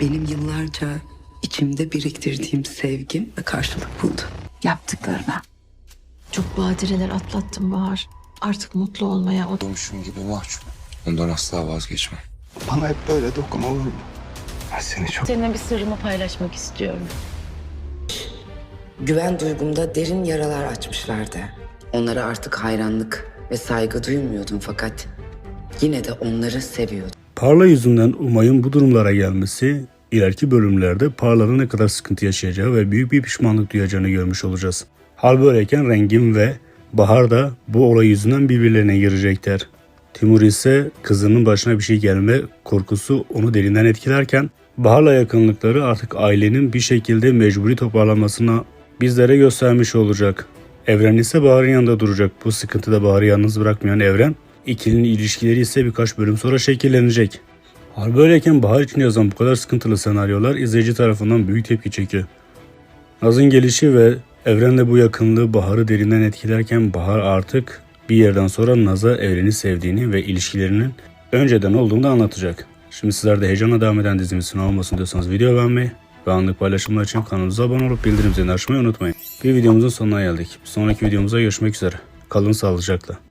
benim yıllarca içimde biriktirdiğim sevgim ve karşılık buldu. Yaptıklarına. Çok badireler atlattım Bahar. Artık mutlu olmaya, o Olmuşum gibi mahcup. Ondan asla vazgeçmem. Bana hep böyle dokun olur mu? Ben seni çok... Seninle bir sırrımı paylaşmak istiyorum. Güven duygumda derin yaralar açmışlardı. Onlara artık hayranlık ve saygı duymuyordum fakat yine de onları seviyordum. Parla yüzünden Umay'ın bu durumlara gelmesi ileriki bölümlerde Parla'nın ne kadar sıkıntı yaşayacağı ve büyük bir pişmanlık duyacağını görmüş olacağız. Hal böyleyken Rengin ve Bahar da bu olay yüzünden birbirlerine girecekler. Timur ise kızının başına bir şey gelme korkusu onu derinden etkilerken Bahar'la yakınlıkları artık ailenin bir şekilde mecburi toparlanmasına bizlere göstermiş olacak. Evren ise Bahar'ın yanında duracak. Bu sıkıntıda Bahar'ı yalnız bırakmayan Evren, ikilinin ilişkileri ise birkaç bölüm sonra şekillenecek. Hal böyleyken Bahar için yazan bu kadar sıkıntılı senaryolar izleyici tarafından büyük tepki çekiyor. Naz'ın gelişi ve Evren'le bu yakınlığı Bahar'ı derinden etkilerken Bahar artık bir yerden sonra Naz'a Evren'i sevdiğini ve ilişkilerinin önceden olduğunu da anlatacak. Şimdi sizler de heyecanla devam eden dizimizin olmasın diyorsanız video beğenmeyi ve anlık paylaşımlar için kanalımıza abone olup bildirim zilini açmayı unutmayın. Bir videomuzun sonuna geldik. Bir sonraki videomuzda görüşmek üzere. Kalın sağlıcakla.